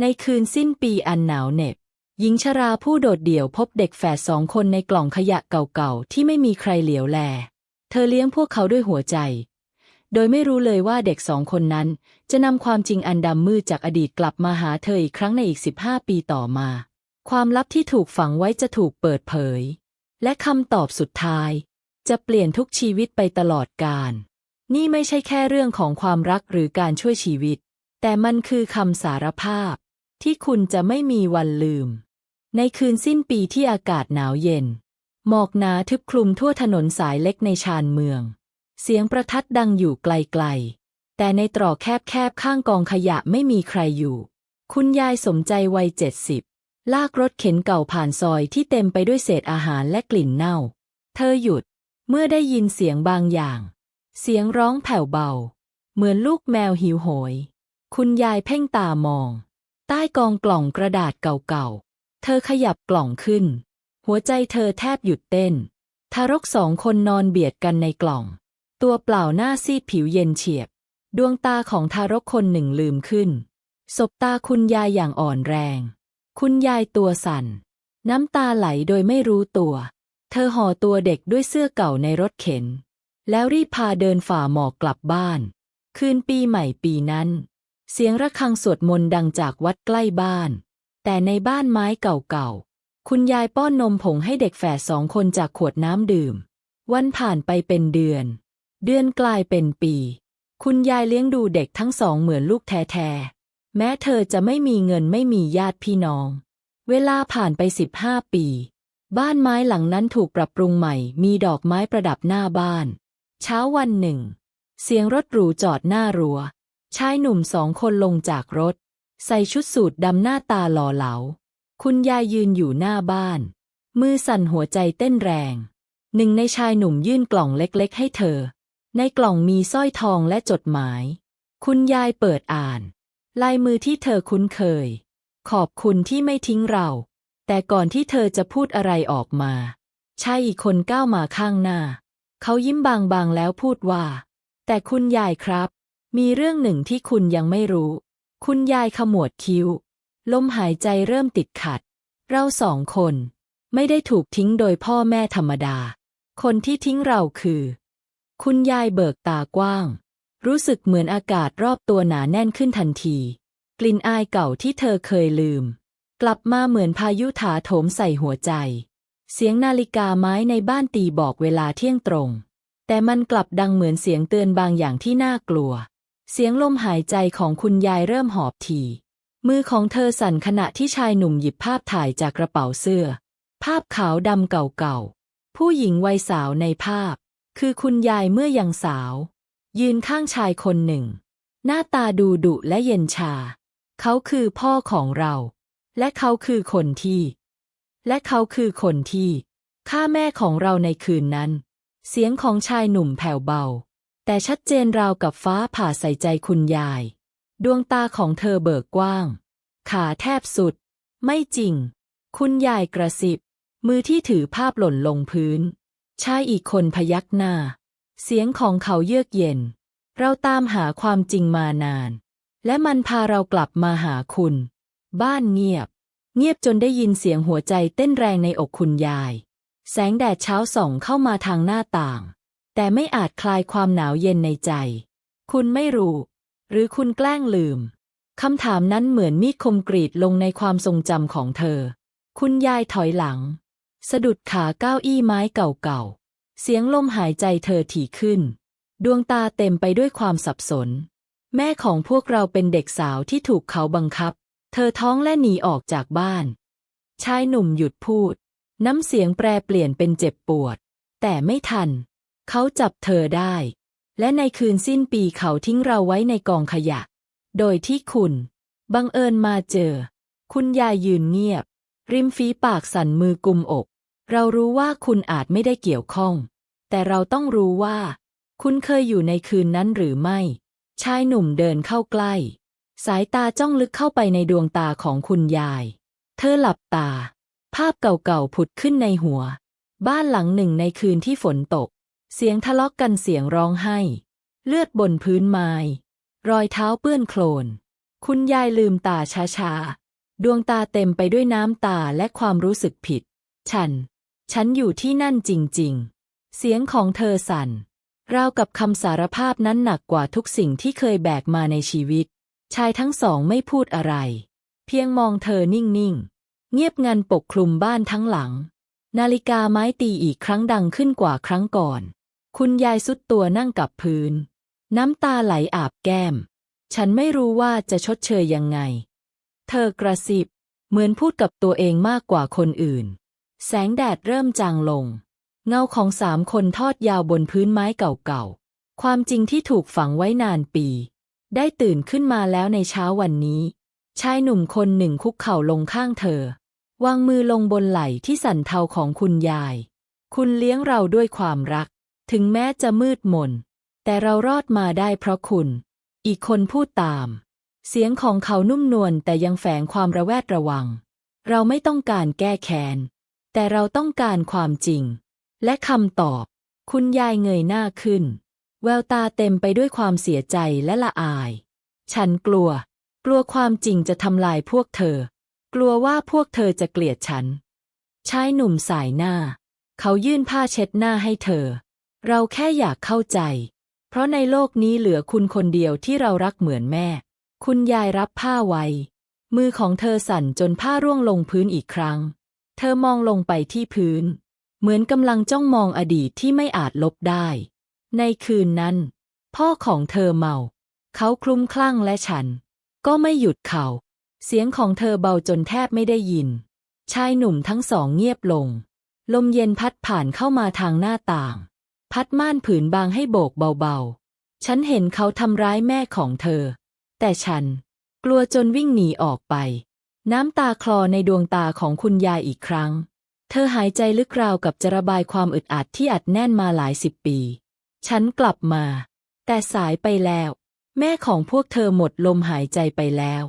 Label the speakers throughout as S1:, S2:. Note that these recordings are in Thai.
S1: ในคืนสิ้นปีอันหนาวเหน็บ หญิงชราผู้โดดเดี่ยวพบเด็กแฝดสองคนในกล่องขยะเก่าๆ ที่ไม่มีใครเหลียวแล เธอเลี้ยงพวกเขาด้วยหัวใจ โดยไม่รู้เลยว่าเด็กสองคนนั้น จะนำความจริงอันดำมืดจากอดีตกลับมาหาเธออีกครั้งในอีก 15 ปีต่อมา ความลับที่ถูกฝังไว้จะถูกเปิดเผย และคำตอบสุดท้าย จะเปลี่ยนทุกชีวิตไปตลอดกาลนี่ไม่ใช่แค่เรื่องของความรักหรือการช่วยชีวิต แต่มันคือคำสารภาพ ที่คุณจะไม่มีวันลืม ในคืนสิ้นปีที่อากาศหนาวเย็น หมอกหนาทึบคลุมทั่วถนนสายเล็กในชานเมือง เสียงประทัดดังอยู่ไกลๆ แต่ในตรอกแคบๆ ข้างกองขยะไม่มีใครอยู่ คุณยายสมใจวัยเจ็ดสิบลากรถเข็นเก่าผ่านซอยที่เต็มไปด้วยเศษอาหารและกลิ่นเน่า เธอหยุดเมื่อได้ยินเสียงบางอย่าง เสียงร้องแผ่วเบา เหมือนลูกแมวหิวโหย คุณยายเพ่งตามอง ใต้กองกล่องกระดาษเก่าๆ เธอขยับกล่องขึ้น หัวใจเธอแทบหยุดเต้น ทารกสองคนนอนเบียดกันในกล่อง ตัวเปล่าหน้าซีดผิวเย็นเฉียบ ดวงตาของทารกคนหนึ่งลืมขึ้น สบตาคุณยายอย่างอ่อนแรง คุณยายตัวสั่น น้ำตาไหลโดยไม่รู้ตัว เธอห่อตัวเด็กด้วยเสื้อเก่าในรถเข็น แล้วรีบพาเดินฝ่าหมอกกลับบ้าน คืนปีใหม่ปีนั้น เสียงระฆังสวดมนต์ดังจากวัดใกล้บ้าน แต่ในบ้านไม้เก่าๆ คุณยายป้อนนมผงให้เด็กแฝดสองคนจากขวดน้ำดื่ม วันผ่านไปเป็นเดือน เดือนกลายเป็นปี คุณยายเลี้ยงดูเด็กทั้งสองเหมือนลูกแท้ๆ แม้เธอจะไม่มีเงินไม่มีญาติพี่น้อง เวลาผ่านไปสิบห้าปี บ้านไม้หลังนั้นถูกปรับปรุงใหม่ มีดอกไม้ประดับหน้าบ้าน เช้าวันหนึ่ง เสียงรถหรูจอดหน้ารัว้ว ชายหนุ่มสองคนลงจากรถ ใส่ชุดสูทดำหน้าตาหล่อเหลา คุณยายยืนอยู่หน้าบ้าน มือสั่นหัวใจเต้นแรง หนึ่งในชายหนุ่มยื่นกล่องเล็กๆ ให้เธอ ในกล่องมีสร้อยทองและจดหมาย คุณยายเปิดอ่าน ลายมือที่เธอคุ้นเคย ขอบคุณที่ไม่ทิ้งเรา แต่ก่อนที่เธอจะพูดอะไรออกมา ชายอีกคนก้าวมาข้างหน้า เขายิ้มบางๆแล้วพูดว่า แต่คุณยายครับ มีเรื่องหนึ่งที่คุณยังไม่รู้ คุณยายขมวดคิ้ว ลมหายใจเริ่มติดขัด เราสองคน ไม่ได้ถูกทิ้งโดยพ่อแม่ธรรมดา คนที่ทิ้งเราคือ คุณยายเบิกตากว้าง รู้สึกเหมือนอากาศรอบตัวหนาแน่นขึ้นทันที กลิ่นอายเก่าที่เธอเคยลืม กลับมาเหมือนพายุถาโถมใส่หัวใจ เสียงนาฬิกาไม้ในบ้านตีบอกเวลาเที่ยงตรง แต่มันกลับดังเหมือนเสียงเตือนบางอย่างที่น่ากลัว เสียงลมหายใจของคุณยายเริ่มหอบทีมือของเธอสั่นขณะที่ชายหนุ่มหยิบภาพถ่ายจากกระเป๋าเสื้อ ภาพขาวดำเก่าๆ ผู้หญิงวัยสาวในภาพ คือคุณยายเมื่อยังสาว ยืนข้างชายคนหนึ่ง หน้าตาดูดุและเย็นชา เขาคือพ่อของเรา และเขาคือคนที่ และเขาคือคนที่ฆ่าแม่ของเราในคืนนั้น เสียงของชายหนุ่มแผ่วเบา แต่ชัดเจนราวกับฟ้าผ่าใส่ใจคุณยาย ดวงตาของเธอเบิกกว้าง ขาแทบสุด ไม่จริง คุณยายกระซิบ มือที่ถือภาพหล่นลงพื้น ชายอีกคนพยักหน้า เสียงของเขาเยือกเย็น เราตามหาความจริงมานาน และมันพาเรากลับมาหาคุณ บ้านเงียบ เงียบจนได้ยินเสียงหัวใจเต้นแรงในอกคุณยาย แสงแดดเช้าส่องเข้ามาทางหน้าต่าง แต่ไม่อาจคลายความหนาวเย็นในใจ คุณไม่รู้ หรือคุณแกล้งลืม คำถามนั้นเหมือนมีดคมกรีดลงในความทรงจำของเธอ คุณยายถอยหลัง สะดุดขาเก้าอี้ไม้เก่าๆ เสียงลมหายใจเธอถี่ขึ้น ดวงตาเต็มไปด้วยความสับสน แม่ของพวกเราเป็นเด็กสาวที่ถูกเขาบังคับ เธอท้องและหนีออกจากบ้าน ชายหนุ่มหยุดพูด น้ำเสียงแปรเปลี่ยนเป็นเจ็บปวด แต่ไม่ทัน เขาจับเธอได้ และในคืนสิ้นปีเขาทิ้งเราไว้ในกองขยะ โดยที่คุณ บังเอิญมาเจอ คุณยายยืนเงียบ ริมฝีปากสั่นมือกุมอก เรารู้ว่าคุณอาจไม่ได้เกี่ยวข้อง แต่เราต้องรู้ว่า คุณเคยอยู่ในคืนนั้นหรือไม่ ชายหนุ่มเดินเข้าใกล้ สายตาจ้องลึกเข้าไปในดวงตาของคุณยาย เธอหลับตา ภาพเก่าๆผุดขึ้นในหัว บ้านหลังหนึ่งในคืนที่ฝนตก เสียงทะเลาะกกันเสียงร้องไห้ เลือดบนพื้นไม้ รอยเท้าเปื้อนโคลน คุณยายลืมตาช้าๆ ดวงตาเต็มไปด้วยน้ำตาและความรู้สึกผิด ฉัน ฉันอยู่ที่นั่นจริง ๆ เสียงของเธอสั่น ราวกับคำสารภาพนั้นหนักกว่าทุกสิ่งที่เคยแบกมาในชีวิต ชายทั้งสองไม่พูดอะไร เพียงมองเธอนิ่ง ๆ เงียบงันปกคลุมบ้านทั้งหลัง นาฬิกาไม้ตีอีกครั้งดังขึ้นกว่าครั้งก่อน คุณยายสุดตัวนั่งกับพื้น น้ำตาไหลอาบแก้ม ฉันไม่รู้ว่าจะชดเชยยังไง เธอกระซิบ เหมือนพูดกับตัวเองมากกว่าคนอื่น แสงแดดเริ่มจางลง เงาของสามคนทอดยาวบนพื้นไม้เก่าๆ ความจริงที่ถูกฝังไว้นานปี ได้ตื่นขึ้นมาแล้วในเช้าวันนี้ ชายหนุ่มคนหนึ่งคุกเข่าลงข้างเธอ วางมือลงบนไหล่ที่สั่นเทาของคุณยาย คุณเลี้ยงเราด้วยความรัก ถึงแม้จะมืดมน แต่เรารอดมาได้เพราะคุณ อีกคนพูดตาม เสียงของเขานุ่มนวลแต่ยังแฝงความระแวดระวัง เราไม่ต้องการแก้แค้น แต่เราต้องการความจริง และคำตอบ คุณยายเงยหน้าขึ้น แววตาเต็มไปด้วยความเสียใจและละอาย ฉันกลัว กลัวความจริงจะทำลายพวกเธอ กลัวว่าพวกเธอจะเกลียดฉัน ชายหนุ่มสายหน้า เขายื่นผ้าเช็ดหน้าให้เธอ เราแค่อยากเข้าใจ เพราะในโลกนี้เหลือคุณคนเดียวที่เรารักเหมือนแม่ คุณยายรับผ้าไว้ มือของเธอสั่นจนผ้าร่วงลงพื้นอีกครั้ง เธอมองลงไปที่พื้น เหมือนกำลังจ้องมองอดีตที่ไม่อาจลบได้ ในคืนนั้น พ่อของเธอเมา เขาคลุ้มคลั่งและฉัน ก็ไม่หยุดเขา เสียงของเธอเบาจนแทบไม่ได้ยิน ชายหนุ่มทั้งสองเงียบลง ลมเย็นพัดผ่านเข้ามาทางหน้าต่าง พัดม่านผืนบางให้โบกเบาๆ ฉันเห็นเขาทำร้ายแม่ของเธอ แต่ฉัน กลัวจนวิ่งหนีออกไป น้ำตาคลอในดวงตาของคุณยายอีกครั้ง เธอหายใจลึกราวกับจะระบายความอึดอัดที่อัดแน่นมาหลายสิบปี ฉันกลับมา แต่สายไปแล้ว แม่ของพวกเธอหมดลมหายใจไปแล้ว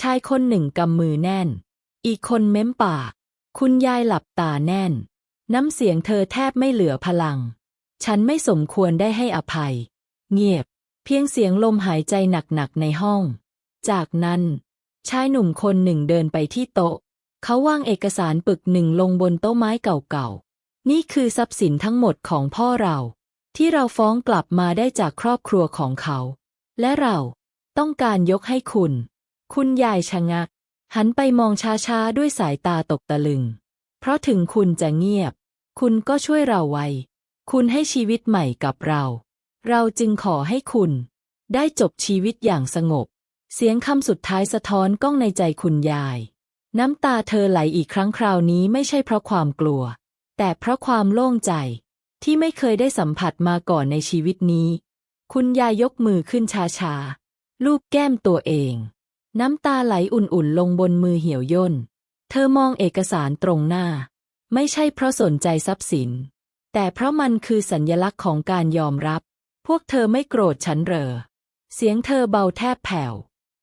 S1: ชายคนหนึ่งกำมือแน่น อีกคนเม้มปาก คุณยายหลับตาแน่น น้ำเสียงเธอแทบไม่เหลือพลัง ฉันไม่สมควรได้ให้อภัย เงียบ เพียงเสียงลมหายใจหนักๆในห้อง จากนั้น ชายหนุ่มคนหนึ่งเดินไปที่โต๊ะ เขาวางเอกสารปึกหนึ่งลงบนโต๊ะไม้เก่าๆ นี่คือทรัพย์สินทั้งหมดของพ่อเรา ที่เราฟ้องกลับมาได้จากครอบครัวของเขา และเราต้องการยกให้คุณ คุณยายชะงัก หันไปมองช้าๆ ด้วยสายตาตกตะลึง เพราะถึงคุณจะเงียบ คุณก็ช่วยเราไว้ คุณให้ชีวิตใหม่กับเรา เราจึงขอให้คุณ ได้จบชีวิตอย่างสงบ เสียงคำสุดท้ายสะท้อนก้องในใจคุณยาย น้ำตาเธอไหลอีกครั้งคราวนี้ไม่ใช่เพราะความกลัว แต่เพราะความโล่งใจ ที่ไม่เคยได้สัมผัสมาก่อนในชีวิตนี้ คุณยายยกมือขึ้นช้าๆลูบแก้มตัวเอง น้ำตาไหลอุ่นๆ ลงบนมือเหี่ยวย่น เธอมองเอกสารตรงหน้า ไม่ใช่เพราะสนใจทรัพย์สิน แต่เพราะมันคือสัญญลักษณ์ของการยอมรับ พวกเธอไม่โกรธฉันเหรอ เสียงเธอเบาแทบแผ่ว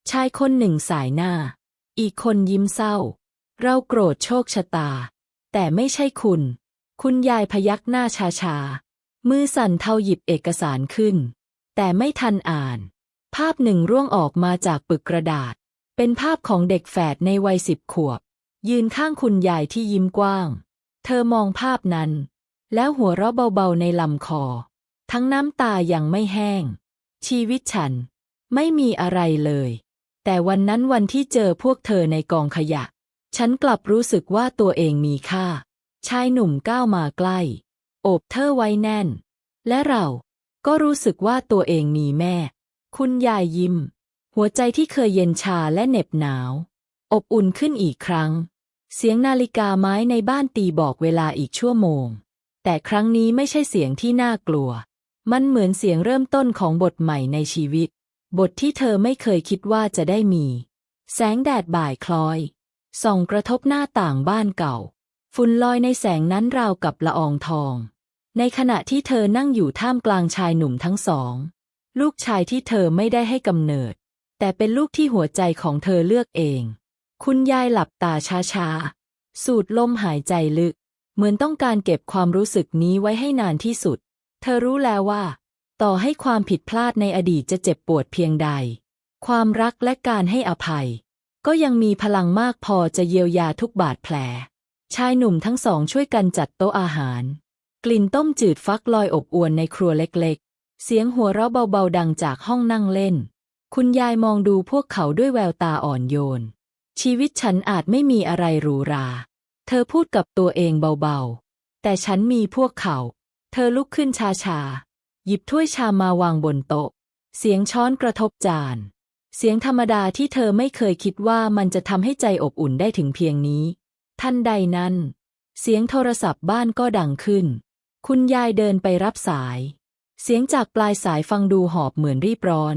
S1: ชายคนหนึ่งสายหน้า อีกคนยิ้มเศร้า เราโกรธโชคชะตา แต่ไม่ใช่คุณ คุณยายพยักหน้าชาๆมือสั่นเทาหยิบเอกสารขึ้น แต่ไม่ทันอ่าน ภาพหนึ่งร่วงออกมาจากปึกกระดาษ เป็นภาพของเด็กแฝดในวัยสิบขวบ ยืนข้างคุณยายที่ยิ้มกว้าง เธอมองภาพนั้น แล้วหัวเราะเบาๆในลำคอ ทั้งน้ำตายังไม่แห้ง ชีวิตฉัน ไม่มีอะไรเลย แต่วันนั้นวันที่เจอพวกเธอในกองขยะ ฉันกลับรู้สึกว่าตัวเองมีค่า ชายหนุ่มก้าวมาใกล้ โอบเธอไว้แน่น และเราก็รู้สึกว่าตัวเองมีแม่ คุณยายยิ้ม หัวใจที่เคยเย็นชาและเหน็บหนาว อบอุ่นขึ้นอีกครั้ง เสียงนาฬิกาไม้ในบ้านตีบอกเวลาอีกชั่วโมง แต่ครั้งนี้ไม่ใช่เสียงที่น่ากลัว มันเหมือนเสียงเริ่มต้นของบทใหม่ในชีวิต บทที่เธอไม่เคยคิดว่าจะได้มี แสงแดดบ่ายคล้อย ส่องกระทบหน้าต่างบ้านเก่า ฝุ่นลอยในแสงนั้นราวกับละอองทอง ในขณะที่เธอนั่งอยู่ท่ามกลางชายหนุ่มทั้งสอง ลูกชายที่เธอไม่ได้ให้กำเนิด แต่เป็นลูกที่หัวใจของเธอเลือกเอง คุณยายหลับตาช้าๆ สูดลมหายใจลึก เหมือนต้องการเก็บความรู้สึกนี้ไว้ให้นานที่สุด เธอรู้แล้วว่า ต่อให้ความผิดพลาดในอดีตจะเจ็บปวดเพียงใด ความรักและการให้อภัย ก็ยังมีพลังมากพอจะเยียวยาทุกบาดแผล ชายหนุ่มทั้งสองช่วยกันจัดโต๊ะอาหาร กลิ่นต้มจืดฟักลอยอบอวนในครัวเล็กๆ เสียงหัวเราะเบาๆดังจากห้องนั่งเล่น คุณยายมองดูพวกเขาด้วยแววตาอ่อนโยน ชีวิตฉันอาจไม่มีอะไรหรูหรา เธอพูดกับตัวเองเบาๆ แต่ฉันมีพวกเขา เธอลุกขึ้นช้าๆ หยิบถ้วยชามมาวางบนโต๊ะ เสียงช้อนกระทบจาน เสียงธรรมดาที่เธอไม่เคยคิดว่ามันจะทำให้ใจอบอุ่นได้ถึงเพียงนี้ ทันใดนั้น เสียงโทรศัพท์บ้านก็ดังขึ้น คุณยายเดินไปรับสาย เสียงจากปลายสายฟังดูหอบเหมือนรีบร้อน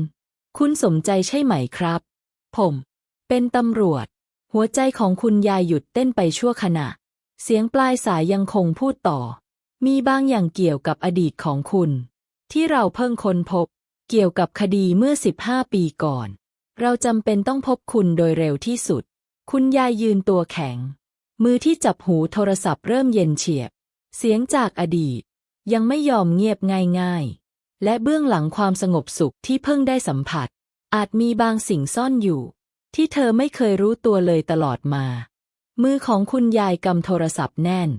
S1: คุณสมใจใช่ไหมครับ ผม เป็นตำรวจ หัวใจของคุณยายหยุดเต้นไปชั่วขณะ เสียงปลายสายยังคงพูดต่อ มีบางอย่างเกี่ยวกับอดีตของคุณ ที่เราเพิ่งค้นพบ เกี่ยวกับคดีเมื่อ 15 ปีก่อน เราจำเป็นต้องพบคุณโดยเร็วที่สุด คุณยายยืนตัวแข็ง มือที่จับหูโทรศัพท์เริ่มเย็นเฉียบ เสียงจากอดีต ยังไม่ยอมเงียบง่ายๆ และเบื้องหลังความสงบสุขที่เพิ่งได้สัมผัส อาจมีบางสิ่งซ่อนอยู่ ที่เธอไม่เคยรู้ตัวเลยตลอดมา มือของคุณยายกำโทรศัพท์แน่น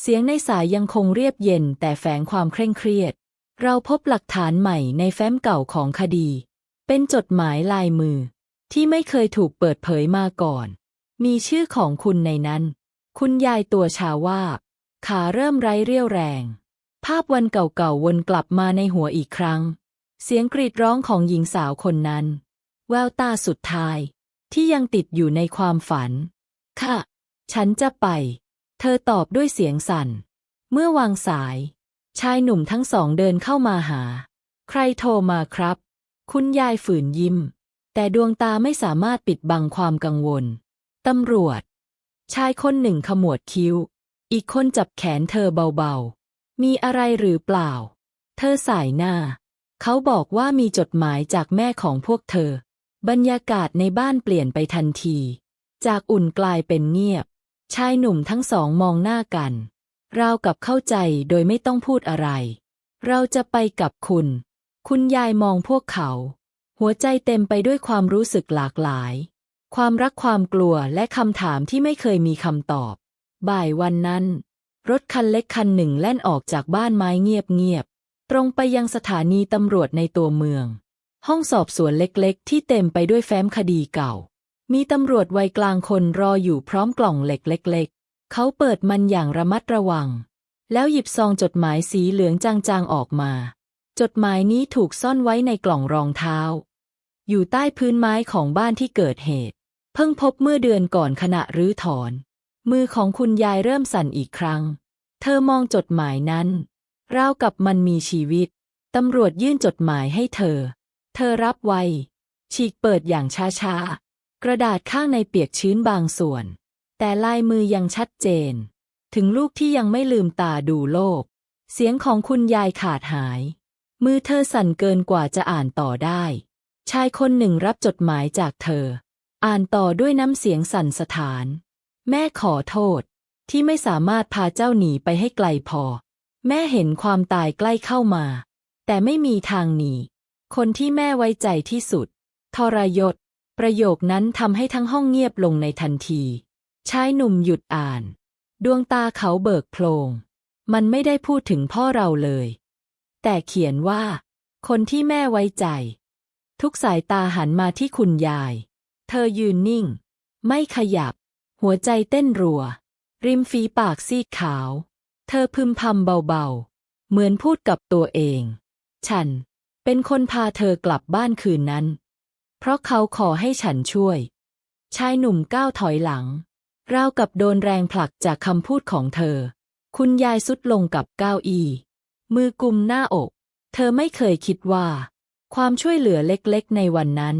S1: เสียงในสายยังคงเรียบเย็นแต่แฝงความเคร่งเครียด เราพบหลักฐานใหม่ในแฟ้มเก่าของคดี เป็นจดหมายลายมือ ที่ไม่เคยถูกเปิดเผยมาก่อน มีชื่อของคุณในนั้น คุณยายตัวชาว่าบขาเริ่มไร้เรี่ยวแรง ภาพวันเก่าๆวนกลับมาในหัวอีกครั้ง เสียงกรีดร้องของหญิงสาวคนนั้น แววตาสุดท้าย ที่ยังติดอยู่ในความฝัน ค่ะ ฉันจะไป เธอตอบด้วยเสียงสั่น เมื่อวางสาย ชายหนุ่มทั้งสองเดินเข้ามาหา ใครโทรมาครับ คุณยายฝืนยิ้ม แต่ดวงตาไม่สามารถปิดบังความกังวล ตำรวจ ชายคนหนึ่งขมวดคิ้ว อีกคนจับแขนเธอเบาๆ มีอะไรหรือเปล่า เธอสายหน้า เขาบอกว่ามีจดหมายจากแม่ของพวกเธอ บรรยากาศในบ้านเปลี่ยนไปทันที จากอุ่นกลายเป็นเงียบ ชายหนุ่มทั้งสองมองหน้ากัน ราวกับเข้าใจโดยไม่ต้องพูดอะไร เราจะไปกับคุณ คุณยายมองพวกเขา หัวใจเต็มไปด้วยความรู้สึกหลากหลาย ความรักความกลัวและคำถามที่ไม่เคยมีคำตอบ บ่ายวันนั้น รถคันเล็กคันหนึ่งแล่นออกจากบ้านไม้เงียบๆ ตรงไปยังสถานีตำรวจในตัวเมือง ห้องสอบสวนเล็กๆ ที่เต็มไปด้วยแฟ้มคดีเก่า มีตำรวจวัยกลางคนรออยู่พร้อมกล่องเหล็กเล็ก ๆ เขาเปิดมันอย่างระมัดระวัง แล้วหยิบซองจดหมายสีเหลืองจางๆออกมา จดหมายนี้ถูกซ่อนไว้ในกล่องรองเท้า อยู่ใต้พื้นไม้ของบ้านที่เกิดเหตุ เพิ่งพบเมื่อเดือนก่อนขณะรื้อถอน มือของคุณยายเริ่มสั่นอีกครั้ง เธอมองจดหมายนั้น ราวกับมันมีชีวิต ตำรวจยื่นจดหมายให้เธอ เธอรับไวฉีกเปิดอย่างช้าๆ กระดาษข้างในเปียกชื้นบางส่วน แต่ลายมือยังชัดเจน ถึงลูกที่ยังไม่ลืมตาดูโลก เสียงของคุณยายขาดหาย มือเธอสั่นเกินกว่าจะอ่านต่อได้ ชายคนหนึ่งรับจดหมายจากเธอ อ่านต่อด้วยน้ำเสียงสั่นสถาน แม่ขอโทษ ที่ไม่สามารถพาเจ้าหนีไปให้ไกลพอ แม่เห็นความตายใกล้เข้ามา แต่ไม่มีทางหนี คนที่แม่ไว้ใจที่สุด ทรยศ ประโยคนั้นทำให้ทั้งห้องเงียบลงในทันที ชายหนุ่มหยุดอ่าน ดวงตาเขาเบิกโพลง มันไม่ได้พูดถึงพ่อเราเลย แต่เขียนว่า คนที่แม่ไว้ใจ ทุกสายตาหันมาที่คุณยาย เธอยืนนิ่ง ไม่ขยับ หัวใจเต้นรัว ริมฝีปากซีดขาว เธอพึมพำเบาๆ เหมือนพูดกับตัวเอง ฉัน เป็นคนพาเธอกลับบ้านคืนนั้น เพราะเขาขอให้ฉันช่วย ชายหนุ่มก้าวถอยหลังราวกับโดนแรงผลักจากคำพูดของเธอ คุณยายสุดลงกับก้าวอี้มือกุมหน้าอก เธอไม่เคยคิดว่า ความช่วยเหลือเล็กๆ ในวันนั้น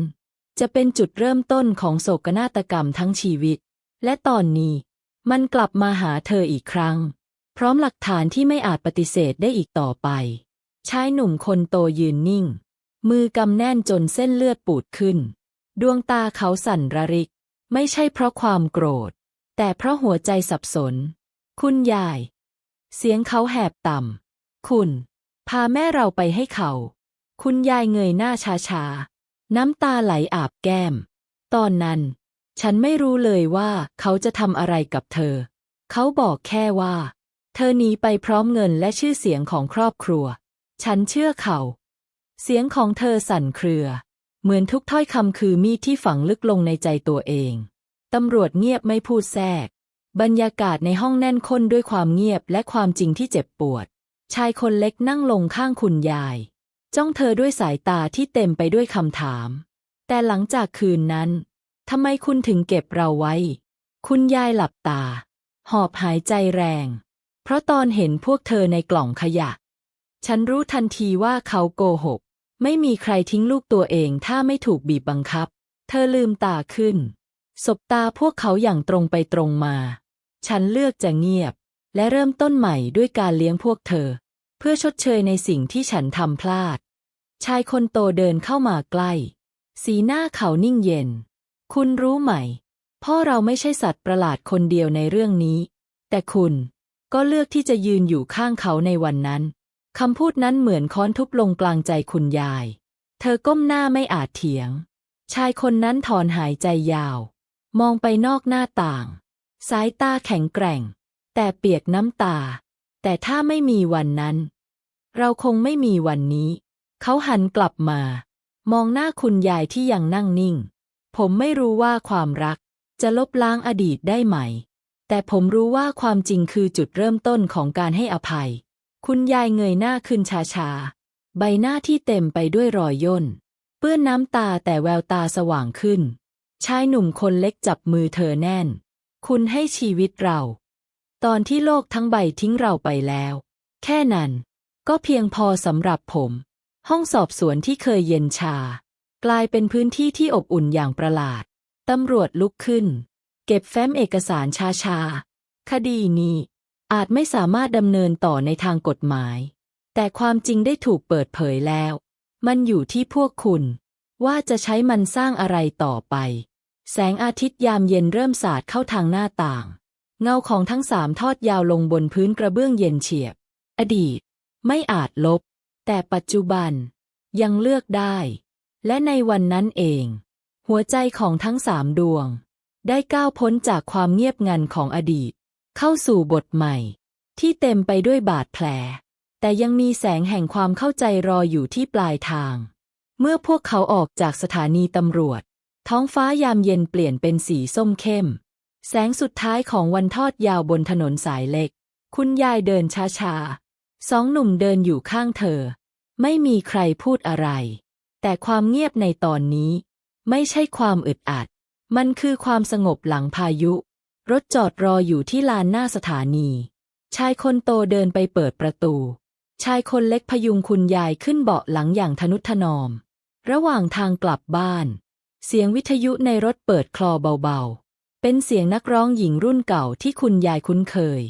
S1: จะเป็นจุดเริ่มต้นของโศกนาฏกรรมทั้งชีวิต และตอนนี้ มันกลับมาหาเธออีกครั้ง พร้อมหลักฐานที่ไม่อาจปฏิเสธได้อีกต่อไป ชายหนุ่มคนโตยืนนิ่ง มือกำแน่นจนเส้นเลือดปูดขึ้น ดวงตาเขาสั่นระริก ไม่ใช่เพราะความโกรธ แต่เพราะหัวใจสับสน คุณยาย เสียงเขาแหบต่ำ คุณ พาแม่เราไปให้เขา คุณยายเงยหน้าช้าน้ำตาไหลอาบแก้ม ตอนนั้น ฉันไม่รู้เลยว่าเขาจะทำอะไรกับเธอ เขาบอกแค่ว่า เธอหนีไปพร้อมเงินและชื่อเสียงของครอบครัว ฉันเชื่อเขา เสียงของเธอสั่นเครือ เหมือนทุกถ้อยคำคือมีดที่ฝังลึกลงในใจตัวเอง ตำรวจเงียบไม่พูดแทรก บรรยากาศในห้องแน่นข้นด้วยความเงียบและความจริงที่เจ็บปวด ชายคนเล็กนั่งลงข้างคุณยาย จ้องเธอด้วยสายตาที่เต็มไปด้วยคำถาม แต่หลังจากคืนนั้น ทำไมคุณถึงเก็บเราไว้ คุณยายหลับตา หอบหายใจแรง เพราะตอนเห็นพวกเธอในกล่องขยะ ฉันรู้ทันทีว่าเขาโกหก ไม่มีใครทิ้งลูกตัวเองถ้าไม่ถูกบีบบังคับ เธอลืมตาขึ้น สบตาพวกเขาอย่างตรงไปตรงมา ฉันเลือกจะเงียบ และเริ่มต้นใหม่ด้วยการเลี้ยงพวกเธอ เพื่อชดเชยในสิ่งที่ฉันทำพลาด ชายคนโตเดินเข้ามาใกล้ สีหน้าเขานิ่งเย็น คุณรู้ไหม พ่อเราไม่ใช่สัตว์ประหลาดคนเดียวในเรื่องนี้ แต่คุณก็เลือกที่จะยืนอยู่ข้างเขาในวันนั้น คำพูดนั้นเหมือนค้อนทุบลงกลางใจคุณยาย เธอก้มหน้าไม่อาจเถียง ชายคนนั้นถอนหายใจยาว มองไปนอกหน้าต่าง สายตาแข็งแกร่ง แต่เปียกน้ำตา แต่ถ้าไม่มีวันนั้น เราคงไม่มีวันนี้ เขาหันกลับมา มองหน้าคุณยายที่ยังนั่งนิ่ง ผมไม่รู้ว่าความรักจะลบล้างอดีตได้ไหม แต่ผมรู้ว่าความจริงคือจุดเริ่มต้นของการให้อภัย คุณยายเงยหน้าขึ้นช้าๆ ใบหน้าที่เต็มไปด้วยรอยย่น เปื้อนน้ำตาแต่แววตาสว่างขึ้น ชายหนุ่มคนเล็กจับมือเธอแน่น คุณให้ชีวิตเรา ตอนที่โลกทั้งใบทิ้งเราไปแล้ว แค่นั้น ก็เพียงพอสำหรับผม ห้องสอบสวนที่เคยเย็นชา กลายเป็นพื้นที่ที่อบอุ่นอย่างประหลาด ตำรวจลุกขึ้น เก็บแฟ้มเอกสารชาๆคดีนี้ อาจไม่สามารถดำเนินต่อในทางกฎหมาย แต่ความจริงได้ถูกเปิดเผยแล้ว มันอยู่ที่พวกคุณ ว่าจะใช้มันสร้างอะไรต่อไป แสงอาทิตย์ยามเย็นเริ่มสาดเข้าทางหน้าต่าง เงาของทั้งสามทอดยาวลงบนพื้นกระเบื้องเย็นเฉียบ อดีต ไม่อาจลบ แต่ปัจจุบันยังเลือกได้ และในวันนั้นเอง หัวใจของทั้งสามดวง ได้ก้าวพ้นจากความเงียบงันของอดีต เข้าสู่บทใหม่ ที่เต็มไปด้วยบาดแผล แต่ยังมีแสงแห่งความเข้าใจรออยู่ที่ปลายทาง เมื่อพวกเขาออกจากสถานีตำรวจ ท้องฟ้ายามเย็นเปลี่ยนเป็นสีส้มเข้ม แสงสุดท้ายของวันทอดยาวบนถนนสายเล็ก คุณยายเดินช้าๆสองหนุ่มเดินอยู่ข้างเธอ ไม่มีใครพูดอะไร แต่ความเงียบในตอนนี้ ไม่ใช่ความอึดอัด มันคือความสงบหลังพายุ รถจอดรออยู่ที่ลานหน้าสถานี ชายคนโตเดินไปเปิดประตู ชายคนเล็กพยุงคุณยายขึ้นเบาะหลังอย่างทนุถนอม ระหว่างทางกลับบ้าน เสียงวิทยุในรถเปิดคลอเบาๆ เป็นเสียงนักร้องหญิงรุ่นเก่าที่คุณยายคุ้นเคย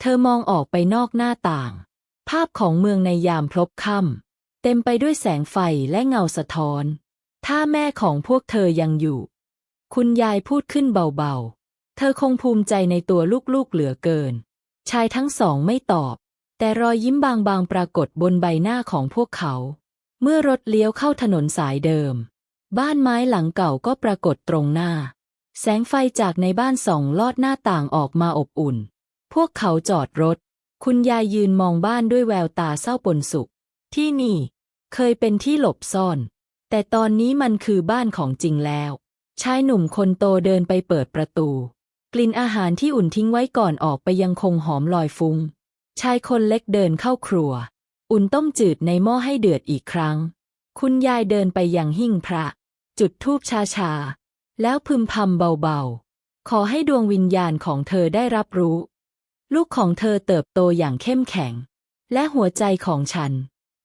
S1: เธอมองออกไปนอกหน้าต่าง ภาพของเมืองในยามพลบค่ำ เต็มไปด้วยแสงไฟและเงาสะท้อน ถ้าแม่ของพวกเธอยังอยู่ คุณยายพูดขึ้นเบาๆ เธอคงภูมิใจในตัวลูกๆเหลือเกิน ชายทั้งสองไม่ตอบ แต่รอยยิ้มบางๆปรากฏบนใบหน้าของพวกเขา เมื่อรถเลี้ยวเข้าถนนสายเดิม บ้านไม้หลังเก่าก็ปรากฏตรงหน้า แสงไฟจากในบ้านส่องลอดหน้าต่างออกมาอบอุ่น พวกเขาจอดรถ คุณยายยืนมองบ้านด้วยแววตาเศร้าปนสุข ที่นี่เคยเป็นที่หลบซ่อน แต่ตอนนี้มันคือบ้านของจริงแล้ว ชายหนุ่มคนโตเดินไปเปิดประตู กลิ่นอาหารที่อุ่นทิ้งไว้ก่อนออกไปยังคงหอมลอยฟุง้ง ชายคนเล็กเดินเข้าครัว อุ่นต้มจืดในหม้อให้เดือดอีกครั้ง คุณยายเดินไปยังหิ้งพระ จุดธูปชาชา แล้วพึมพำเบาๆ ขอให้ดวงวิญญาณของเธอได้รับรู้ ลูกของเธอเติบโตอย่างเข้มแข็ง และหัวใจของฉัน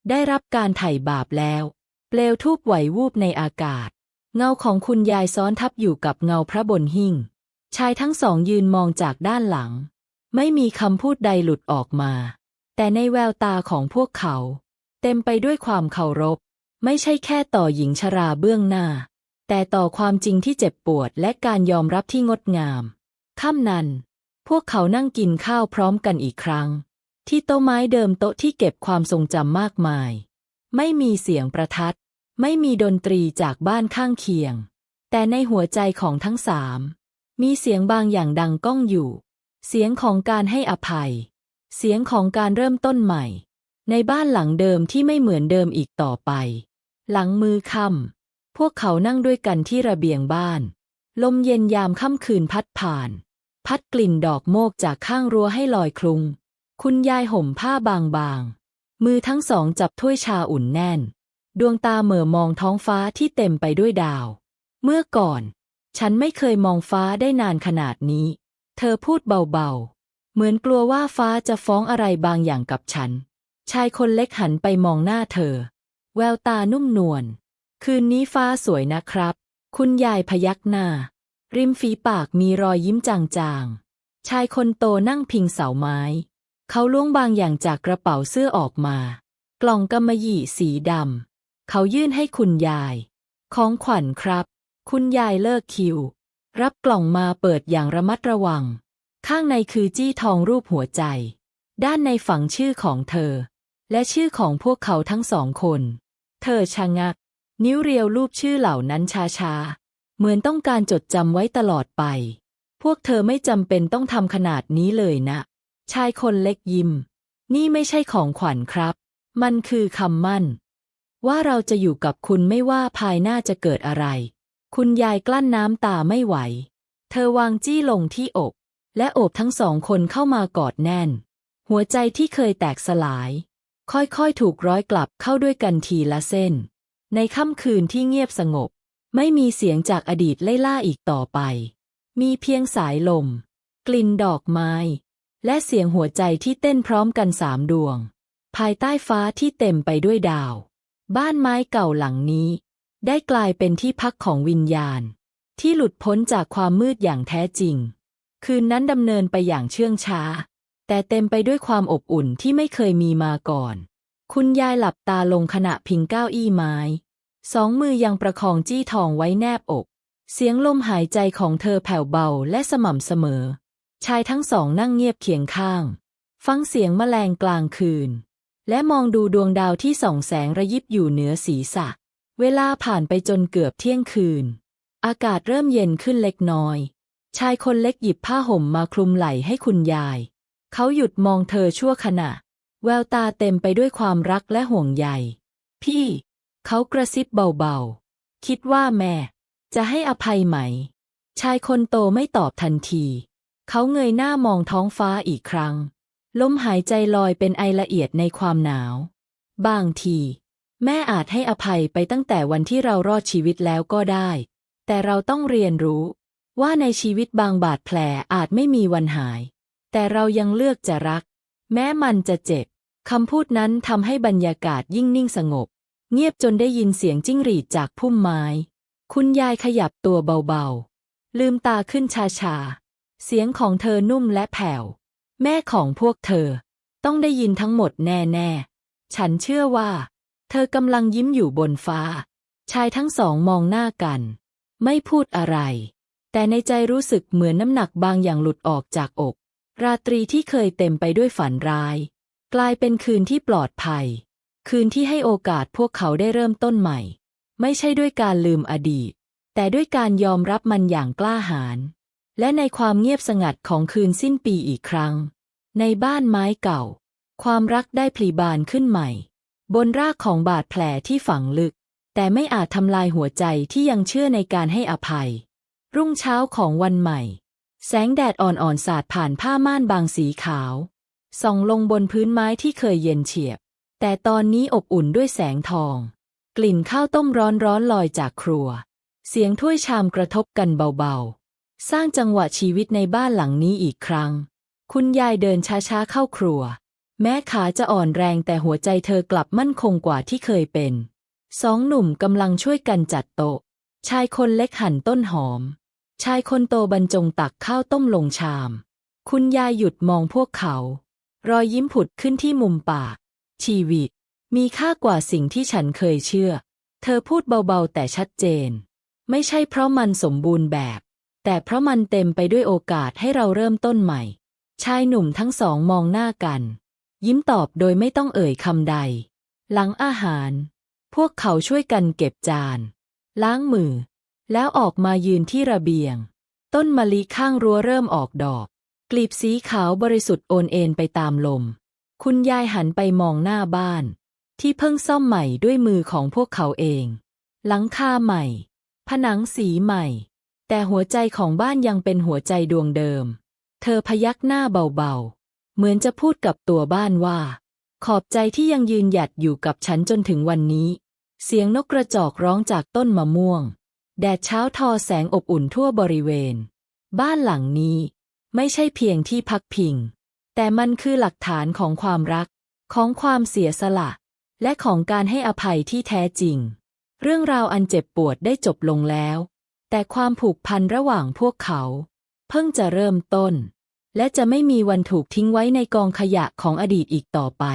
S1: ได้รับการไถ่บาปแล้ว เปลวทูบไหววูบในอากาศ เงาของคุณยายซ้อนทับอยู่กับเงาพระบนหิ้งชายทั้งสองยืนมองจากด้านหลัง ไม่มีคำพูดใดหลุดออกมา แต่ในแววตาของพวกเขา เต็มไปด้วยความเคารพ ไม่ใช่แค่ต่อหญิงชราเบื้องหน้า แต่ต่อความจริงที่เจ็บปวดและการยอมรับที่งดงาม ค่ำนั้น พวกเขานั่งกินข้าวพร้อมกันอีกครั้ง ที่โต๊ะไม้เดิมโต๊ะที่เก็บความทรงจำมากมาย ไม่มีเสียงประทัด ไม่มีดนตรีจากบ้านข้างเคียง แต่ในหัวใจของทั้งสาม มีเสียงบางอย่างดังก้องอยู่ เสียงของการให้อภัย เสียงของการเริ่มต้นใหม่ ในบ้านหลังเดิมที่ไม่เหมือนเดิมอีกต่อไป หลังมือค่ำพวกเขานั่งด้วยกันที่ระเบียงบ้าน ลมเย็นยามค่ำคืนพัดผ่าน พัดกลิ่นดอกโมกจากข้างรั้วให้ลอยคลุง คุณยายห่มผ้าบางๆ มือทั้งสองจับถ้วยชาอุ่นแน่น ดวงตาเหม่อมองท้องฟ้าที่เต็มไปด้วยดาว เมื่อก่อน ฉันไม่เคยมองฟ้าได้นานขนาดนี้ เธอพูดเบาๆ เหมือนกลัวว่าฟ้าจะฟ้องอะไรบางอย่างกับฉัน ชายคนเล็กหันไปมองหน้าเธอ แววตานุ่มนวล คืนนี้ฟ้าสวยนะครับ คุณยายพยักหน้า ริมฝีปากมีรอยยิ้มจางๆ ชายคนโตนั่งพิงเสาไม้ เขาล้วงบางอย่างจากกระเป๋าเสื้อออกมา กล่องกำมะหยี่สีดำ เขายื่นให้คุณยาย ของขวัญครับ คุณยายเลิกคิว รับกล่องมาเปิดอย่างระมัดระวัง ข้างในคือจี้ทองรูปหัวใจ ด้านในฝังชื่อของเธอ และชื่อของพวกเขาทั้งสองคน เธอชะงัก นิ้วเรียวรูปชื่อเหล่านั้นช้าๆ เหมือนต้องการจดจำไว้ตลอดไป พวกเธอไม่จำเป็นต้องทำขนาดนี้เลยนะ ชายคนเล็กยิ้ม นี่ไม่ใช่ของขวัญครับ มันคือคำมั่น ว่าเราจะอยู่กับคุณไม่ว่าภายหน้าจะเกิดอะไร คุณยายกลั้นน้ำตาไม่ไหว เธอวางจี้ลงที่อก และโอบทั้งสองคนเข้ามากอดแน่น หัวใจที่เคยแตกสลาย ค่อยๆ ถูกร้อยกลับเข้าด้วยกันทีละเส้น ในค่ำคืนที่เงียบสงบ ไม่มีเสียงจากอดีตไล่ล่าอีกต่อไป มีเพียงสายลม กลิ่นดอกไม้ และเสียงหัวใจที่เต้นพร้อมกันสามดวง ภายใต้ฟ้าที่เต็มไปด้วยดาว บ้านไม้เก่าหลังนี้ ได้กลายเป็นที่พักของวิญญาณ ที่หลุดพ้นจากความมืดอย่างแท้จริง คืนนั้นดำเนินไปอย่างเชื่องช้า แต่เต็มไปด้วยความอบอุ่นที่ไม่เคยมีมาก่อน คุณยายหลับตาลงขณะพิงเก้าอี้ไม้ สองมือยังประคองจี้ทองไว้แนบอก เสียงลมหายใจของเธอแผ่วเบาและสม่ำเสมอ ชายทั้งสองนั่งเงียบเคียงข้าง ฟังเสียงแมลงกลางคืน และมองดูดวงดาวที่ส่องแสงระยิบอยู่เหนือศีรษะ เวลาผ่านไปจนเกือบเที่ยงคืน อากาศเริ่มเย็นขึ้นเล็กน้อย ชายคนเล็กหยิบผ้าห่มมาคลุมไหล่ให้คุณยาย เขาหยุดมองเธอชั่วขณะ แววตาเต็มไปด้วยความรักและห่วงใย พี่ เขากระซิบเบาๆ คิดว่าแม่ จะให้อภัยไหม ชายคนโตไม่ตอบทันที เขาเงยหน้ามองท้องฟ้าอีกครั้ง ลมหายใจลอยเป็นไอละเอียดในความหนาว บางที แม่อาจให้อภัยไปตั้งแต่วันที่เรารอดชีวิตแล้วก็ได้ แต่เราต้องเรียนรู้ ว่าในชีวิตบางบาดแผลอาจไม่มีวันหาย แต่เรายังเลือกจะรัก แม้มันจะเจ็บคำพูดนั้นทำให้บรรยากาศยิ่งนิ่งสงบ เงียบจนได้ยินเสียงจิ้งหรีดจากพุ่มไม้ คุณยายขยับตัวเบาๆ ลืมตาขึ้นชาๆ เสียงของเธอนุ่มและแผ่ว แม่ของพวกเธอ ต้องได้ยินทั้งหมดแน่ๆ ฉันเชื่อว่า เธอกำลังยิ้มอยู่บนฟ้า ชายทั้งสองมองหน้ากัน ไม่พูดอะไร แต่ในใจรู้สึกเหมือนน้ำหนักบางอย่างหลุดออกจากอก ราตรีที่เคยเต็มไปด้วยฝันร้าย กลายเป็นคืนที่ปลอดภัย คืนที่ให้โอกาสพวกเขาได้เริ่มต้นใหม่ ไม่ใช่ด้วยการลืมอดีต แต่ด้วยการยอมรับมันอย่างกล้าหาญ และในความเงียบสงัดของคืนสิ้นปีอีกครั้ง ในบ้านไม้เก่า ความรักได้พลีบานขึ้นใหม่ บนรากของบาดแผลที่ฝังลึก แต่ไม่อาจทำลายหัวใจที่ยังเชื่อในการให้อภัย รุ่งเช้าของวันใหม่ แสงแดดอ่อนๆสาดผ่านผ้าม่านบางสีขาวส่องลงบนพื้นไม้ที่เคยเย็นเฉียบ แต่ตอนนี้อบอุ่นด้วยแสงทอง กลิ่นข้าวต้มร้อนๆลอยจากครัว เสียงถ้วยชามกระทบกันเบาๆ สร้างจังหวะชีวิตในบ้านหลังนี้อีกครั้ง คุณยายเดินช้าๆเข้าครัว แม้ขาจะอ่อนแรงแต่หัวใจเธอกลับมั่นคงกว่าที่เคยเป็น สองหนุ่มกำลังช่วยกันจัดโต๊ะ ชายคนเล็กหั่นต้นหอม ชายคนโตบรรจงตักข้าวต้มลงชาม คุณยายหยุดมองพวกเขา รอยยิ้มผุดขึ้นที่มุมปาก ชีวิต มีค่ากว่าสิ่งที่ฉันเคยเชื่อ เธอพูดเบาๆแต่ชัดเจน ไม่ใช่เพราะมันสมบูรณ์แบบ แต่เพราะมันเต็มไปด้วยโอกาสให้เราเริ่มต้นใหม่ ชายหนุ่มทั้งสองมองหน้ากัน ยิ้มตอบโดยไม่ต้องเอ่ยคำใด หลังอาหาร พวกเขาช่วยกันเก็บจาน ล้างมือ แล้วออกมายืนที่ระเบียง ต้นมะลิข้างรั้วเริ่มออกดอก กลีบสีขาวบริสุทธิ์โอนเอ็นไปตามลม คุณยายหันไปมองหน้าบ้าน ที่เพิ่งซ่อมใหม่ด้วยมือของพวกเขาเอง หลังคาใหม่ ผนังสีใหม่ แต่หัวใจของบ้านยังเป็นหัวใจดวงเดิม เธอพยักหน้าเบาๆ เหมือนจะพูดกับตัวบ้านว่า ขอบใจที่ยังยืนหยัดอยู่กับฉันจนถึงวันนี้ เสียงนกกระจอกร้องจากต้นมะม่วง แดดเช้าทอแสงอบอุ่นทั่วบริเวณ บ้านหลังนี้ ไม่ใช่เพียงที่พักพิง แต่มันคือหลักฐานของความรัก ของความเสียสละ และของการให้อภัยที่แท้จริง เรื่องราวอันเจ็บปวดได้จบลงแล้ว แต่ความผูกพันระหว่างพวกเขา เพิ่งจะเริ่มต้น และจะไม่มีวันถูกทิ้งไว้ในกองขยะของอดีตอีกต่อไป